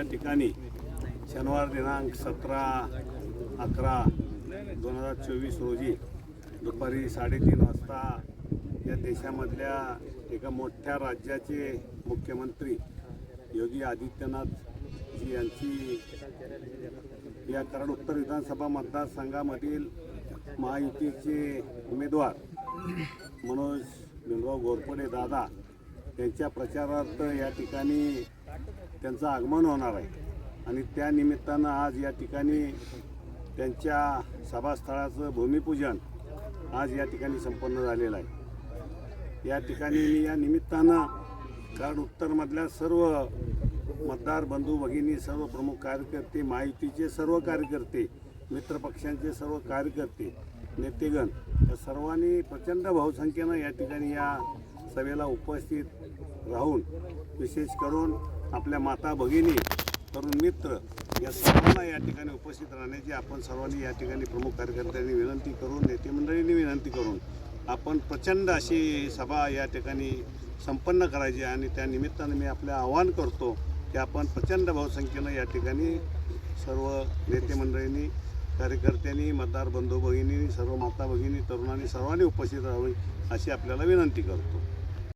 या ठिकाणी शनिवार दिनांक सतरा अकरा दोन हजार चोवीस रोजी दुपारी साडेतीन वाजता या देशामधल्या एका मोठ्या राज्याचे मुख्यमंत्री योगी आदित्यनाथ जी यांची या कारण उत्तर विधानसभा मतदारसंघामधील महायुतीचे उमेदवार मनोज भीमराव घोरपडे दादा त्यांच्या प्रचारार्थ या ठिकाणी त्यांचं आगमन होणार आहे. आणि त्या निमित्तानं आज या ठिकाणी त्यांच्या सभास्थळाचं भूमिपूजन आज या ठिकाणी संपन्न झालेलं आहे. या ठिकाणी मी या निमित्तानं कारण उत्तरमधल्या सर्व मतदार बंधू भगिनी सर्व प्रमुख कार्यकर्ते महायुतीचे सर्व कार्यकर्ते मित्रपक्षांचे सर्व कार्यकर्ते नेतेगण या सर्वांनी प्रचंड बहुसंख्येनं या ठिकाणी या सभेला उपस्थित राहून विशेष करून आपल्या माता भगिनी तरुण मित्र या सर्वांना या ठिकाणी उपस्थित राहण्याची आपण सर्वांनी या ठिकाणी प्रमुख कार्यकर्त्यांनी विनंती करून नेते मंडळींनी विनंती करून आपण प्रचंड अशी सभा या ठिकाणी संपन्न करायची आणि त्या निमित्तानं मी आपलं आवाहन करतो की आपण प्रचंड बहुसंख्येनं या ठिकाणी सर्व नेते मंडळींनी कार्यकर्त्यांनी मतदार बंधू भगिनी सर्व माता भगिनी तरुणांनी सर्वांनी उपस्थित राहावी अशी आपल्याला विनंती करतो.